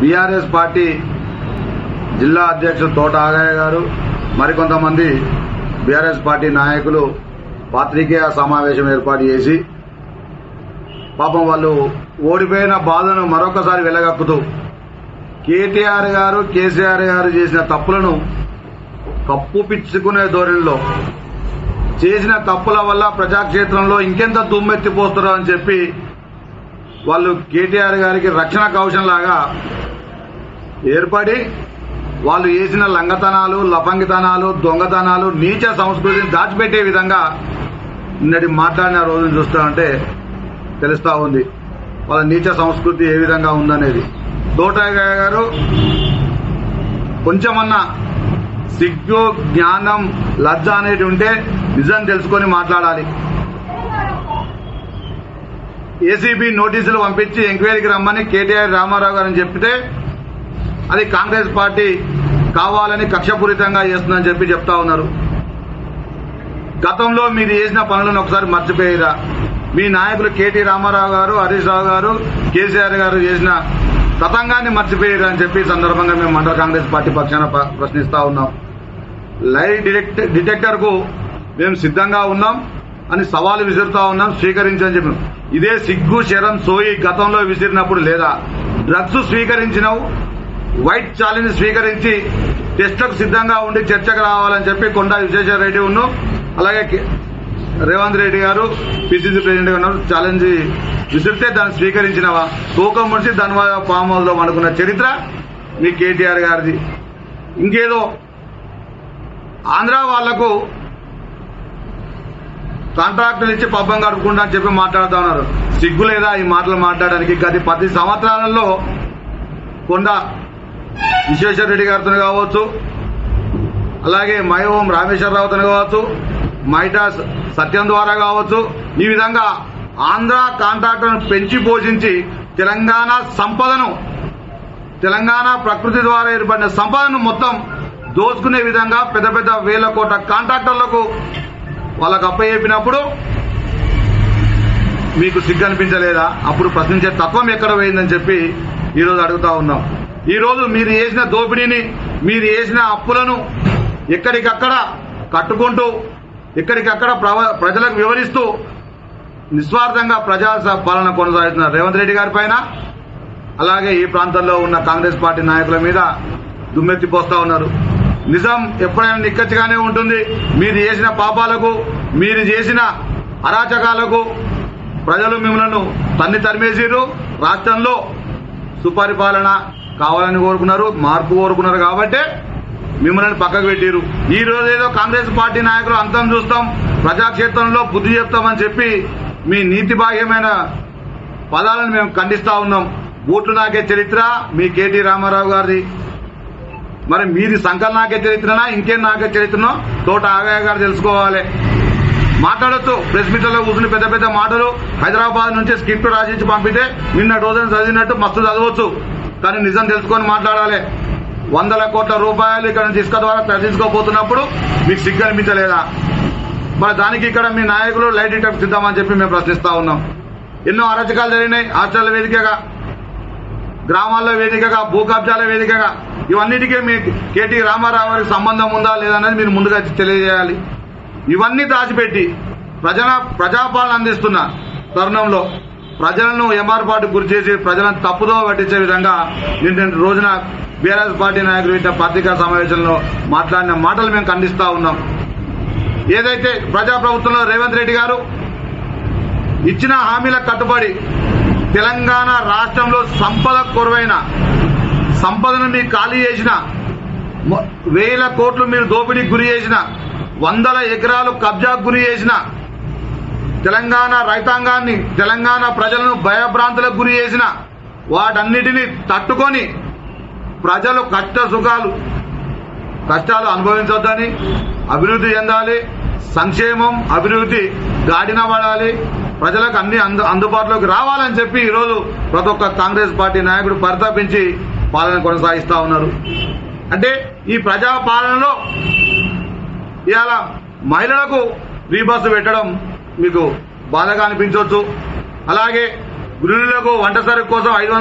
BRS party జిల్లా అధ్యక్షుడు తోట ఆగయ్య గారు మరికొంతమంది బీఆర్ఎస్ పార్టీ నాయకులు పాత్రికేయ సమావేశం ఏర్పాటు చేసి పాపం వాళ్ళు ఓడిపోయిన బాధను మరొకసారి వెలగక్కుతూ కేటీఆర్ గారు కేసీఆర్ గారు చేసిన తప్పులను కప్పు పిచ్చుకునే ధోరణిలో చేసిన తప్పుల వల్ల ప్రజాక్షేత్రంలో ఇంకెంత దుమ్మెత్తిపోస్తారో అని చెప్పి వాళ్ళు కేటీఆర్ గారికి రక్షణ కవచం లాగా ఏర్పడి వాళ్ళు చేసిన లంగతనాలు లపంగితనాలు దొంగతనాలు నీచ సంస్కృతిని దాచిపెట్టే విధంగా నిన్నటి మాట్లాడిన రోజును చూస్తామంటే తెలుస్తా ఉంది. వాళ్ళ నీచ సంస్కృతి ఏ విధంగా ఉందనేది. తోటయ్య గారు కొంచెమన్నా సిగ్గు జ్ఞానం లజ్జ అనేది ఉంటే నిజం తెలుసుకొని మాట్లాడాలి. ఏసీబీ నోటీసులు పంపించి ఎంక్వైరీకి రమ్మని కేటీఆర్ రామారావు గారిని చెప్తే అది కాంగ్రెస్ పార్టీ కావాలని కక్షపూరితంగా చేస్తుందని చెప్పి చెప్తా ఉన్నారు. గతంలో మీరు చేసిన పనులను ఒకసారి మర్చిపోయారా. మీ నాయకులు కేటీ రామారావు గారు హరీష్ రావు గారు కేసీఆర్ గారు చేసిన తతంగాన్ని మర్చిపోయారు అని చెప్పి సందర్భంగా మేము మండల కాంగ్రెస్ పార్టీ పక్షాన ప్రశ్నిస్తా ఉన్నాం. లై డిటెక్ట్ డిటెక్టర్కు మేము సిద్ధంగా ఉన్నాం అని సవాలు విసురుతా ఉన్నాం స్వీకరించని చెప్పి. ఇదే సిగ్గు శరం సోయి గతంలో విసిరినప్పుడు లేదా. డ్రగ్స్ స్వీకరించినావు వైట్ ఛాలెంజ్ స్వీకరించి టెస్టులకు సిద్ధంగా ఉండి చర్చకు రావాలని చెప్పి కొండా విశ్వేశ్వర రెడ్డి ఉన్ను అలాగే రేవంత్ రెడ్డి గారు పిసిసి ప్రెసిడెంట్ గారు ఉన్నారు. ఛాలెంజ్ విసిరితే దాన్ని స్వీకరించినవా? తూకం ముడిచి దాని ఫామ్ హౌస్ అనుకున్న చరిత్ర మీ కేటీఆర్ గారిది. ఇంకేదో ఆంధ్ర వాళ్ళకు కాంట్రాక్టులు ఇచ్చి పబ్బం గడుపుకుంటా అని చెప్పి మాట్లాడుతా ఉన్నారు. సిగ్గు లేదా ఈ మాటలు మాట్లాడడానికి గది పది సంవత్సరాలలో కొండ విశ్వేశ్వరరెడ్డి గారితో కావచ్చు. అలాగే మైహోం రామేశ్వరరావుతో కావచ్చు. మైటా సత్యం ద్వారా కావచ్చు. ఈ విధంగా ఆంధ్ర కాంట్రాక్టర్ను పెంచి పోషించి తెలంగాణ సంపదను తెలంగాణ ప్రకృతి ద్వారా ఏర్పడిన సంపదను మొత్తం దోచుకునే విధంగా పెద్ద పెద్ద వేల కోట్ల కాంట్రాక్టర్లకు వాళ్ళకు అప్పచెప్పినప్పుడు మీకు సిగ్గు అనిపించలేదా అప్పుడు ప్రశ్నించే తత్వం ఎక్కడ పోయిందని చెప్పి ఈరోజు అడుగుతా ఉన్నాం. ఈరోజు మీరు చేసిన దోపిడీని మీరు చేసిన అప్పులను ఎక్కడికక్కడ కట్టుకుంటూ ఎక్కడికక్కడ ప్రవ- ప్రజలకు వివరిస్తూ నిస్వార్థంగా ప్రజా స- పాలన కొనసాగుతున్న రేవంత్ రెడ్డి గారి పైన అలాగే ఈ ప్రాంతంలో ఉన్న కాంగ్రెస్ పార్టీ నాయకుల మీద దుమ్మెత్తిపోస్తా ఉన్నారు. నిజం ఎప్పుడైనా నిక్కచ్చిగానే ఉంటుంది. మీరు చేసిన పాపాలకు మీరు చేసిన అరాచకాలకు ప్రజలు మిమ్మల్ని తన్ని తరిమేసిరు రాష్ట్రంలో సుపరిపాలన కావాలని కోరుకున్నారు మార్పు కోరుకున్నారు కాబట్టే మిమ్మల్ని పక్కకు పెట్టారు ఈ రోజు ఏదో కాంగ్రెస్ పార్టీ నాయకులు అంతం చూస్తాం ప్రజాక్షేత్రంలో బుద్ధి చెప్తామని చెప్పి మీ నీతి బాహ్యమైన పదాలను మేము ఖండిస్తా ఉన్నాం. బూట్లు నాకే చరిత్ర మీ కేటీ రామారావు గారిది. మరి మీది సంకల్ నాకే చరిత్రనా ఇంకేం నాకే చరిత్రనో తోట ఆగయ్య గారు తెలుసుకోవాలి. మాట్లాడొచ్చు ప్రెస్ మీట్లలో కూర్చుని పెద్ద పెద్ద మాటలు హైదరాబాద్ నుంచి స్క్రిప్ట్ రాసించి పంపితే నిన్న రోజున చదివినట్టు మస్తు చదవచ్చు. కానీ నిజం తెలుసుకొని మాట్లాడాలి. వందల కోట్ల రూపాయలు ఇక్కడ నుంచి ఇసుక ద్వారా తరలించుకోబోతున్నప్పుడు మీకు సిగ్గు అనిపించలేదా? మరి దానికి ఇక్కడ మీ నాయకులు లైట్ డిటెక్ట్ సిద్దామని చెప్పి మేము ప్రశ్నిస్తా ఉన్నాం. ఎన్నో అరాచకాలు జరిగినాయి. హాస్టల్ వేదికగా గ్రామాల్లో వేదికగా భూ కబ్జాల వేదికగా. ఇవన్నిటికీ మీ కేటీ రామారావు గారికి సంబంధం ఉందా లేదనేది మీరు ముందుగా తెలియజేయాలి. ఇవన్నీ దాచిపెట్టి ప్రజల ప్రజాపాలన అందిస్తున్న తరుణంలో ప్రజలను ఏమార్పాటు గురి చేసి ప్రజలను తప్పుదో పట్టించే విధంగా నిన్న రోజున బీఆర్ఎస్ పార్టీ నాయకులు ఇచ్చిన పత్రికా సమావేశంలో మాట్లాడిన మాటలు మేము ఖండిస్తా ఉన్నాం. ఏదైతే ప్రజాప్రభుత్వంలో రేవంత్ రెడ్డి గారు ఇచ్చిన హామీలకు కట్టుబడి తెలంగాణ రాష్ట్రంలో సంపద కొరవైన సంపదను మీరు ఖాళీ చేసిన వేల కోట్లు మీరు దోపిడీకి గురి చేసిన వందల ఎకరాలు కబ్జాకు గురి చేసిన తెలంగాణ రైతాంగాన్ని తెలంగాణ ప్రజలను భయభ్రాంతులకు గురి చేసిన వాటన్నిటిని తట్టుకొని ప్రజలు కష్ట సుఖాలు కష్టాలు అనుభవించొద్దని అభివృద్ధి చెందాలి సంక్షేమం అభివృద్ధి గాడిన పడాలి ప్రజలకు అన్ని అందు అందుబాటులోకి రావాలని చెప్పి ఈరోజు ప్రతి ఒక్క కాంగ్రెస్ పార్టీ నాయకుడు పరితపించి పాలన కొనసాగిస్తా ఉన్నారు. అంటే ఈ ప్రజా పాలనలో ఇవాళ మహిళలకు ఫ్రీ బస్సు పెట్టడం మీకు బాధగా అనిపించవచ్చు అలాగే గృహిణులకు వంట సరుకు కోసం ఐదు